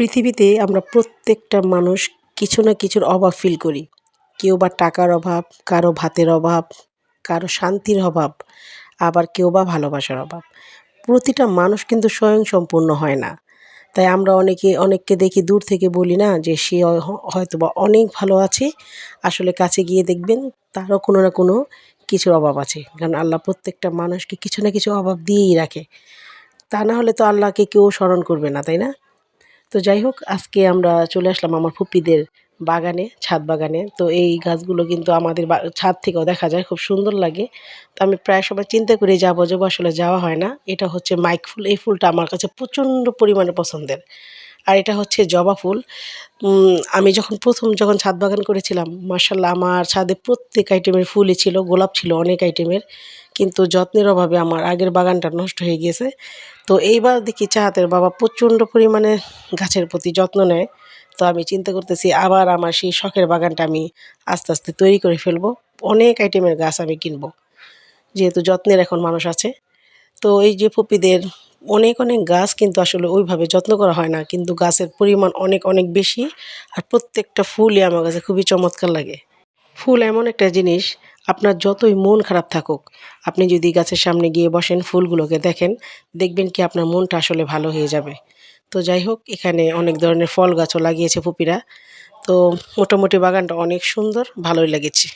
পৃথিবীতে আমরা প্রত্যেকটা মানুষ কিছু না কিছুর অভাব ফিল করি। কেউ বা টাকার অভাব, কারও ভাতের অভাব, কারও শান্তির অভাব, আবার কেউ বা ভালোবাসার অভাব। প্রতিটা মানুষ কিন্তু স্বয়ংসম্পূর্ণ হয় না। তাই আমরা অনেকে, অনেককে দেখি দূর থেকে বলি না যে সে হয়তো বা অনেক ভালো আছে, আসলে কাছে গিয়ে দেখবেন তারও কোনো না কোনো কিছুর অভাব আছে। কারণ আল্লাহ প্রত্যেকটা মানুষকে কিছু না কিছু অভাব দিয়েই রাখে। তা না হলে তো আল্লাহকে কেউ স্মরণ করবে না, তাই না? তো যাই হোক, আজকে আমরা চলে আসলাম আমার ফুপিদের বাগানে, ছাদ বাগানে। তো এই গাছগুলো কিন্তু আমাদের ছাদ থেকেও দেখা যায়, খুব সুন্দর লাগে। তো আমি প্রায় সময় চিন্তা করে যাব যাব আসলে যাওয়া হয় না। এটা হচ্ছে মাইক ফুল। এই ফুলটা আমার কাছে প্রচণ্ড পরিমাণে পছন্দের। আর এটা হচ্ছে জবা ফুল। আমি যখন প্রথম যখন ছাদ বাগান করেছিলাম মার্শাল্লাহ আমার ছাদে প্রত্যেক আইটেমের ফুলই ছিল, গোলাপ ছিল অনেক আইটেমের কিন্তু যত্নের অভাবে আমার আগের বাগানটা নষ্ট হয়ে গিয়েছে। তো এইবার দেখি চাহাতের বাবা প্রচণ্ড পরিমাণে গাছের প্রতি যত্ন নেয়। তো আমি চিন্তা করতেছি আবার আমার সেই শখের বাগানটা আমি আস্তে আস্তে তৈরি করে ফেলব, অনেক আইটেমের গাছ আমি কিনবো। যেহেতু যত্নের এখন মানুষ আছে। তো এই যে পপিদের অনেক অনেক গাছ কিন্তু আসলে ওইভাবে যত্ন করা হয় না। কিন্তু গাছের পরিমাণ অনেক অনেক বেশি আর প্রত্যেকটা ফুলই আমার কাছে খুবই চমৎকার লাগে। ফুল এমন একটা জিনিস, আপনার যতই মন খারাপ থাকুক, আপনি যদি গাছের সামনে গিয়ে বসেন ফুলগুলোকে দেখেন, দেখবেন কি আপনার মনটা আসলে ভালো হয়ে যাবে। তো যাই হোক, এখানে অনেক ধরনের ফল গাছও লাগিয়েছে পুপিরা তো মোটামুটি বাগানটা অনেক সুন্দর, ভালোই লেগেছে।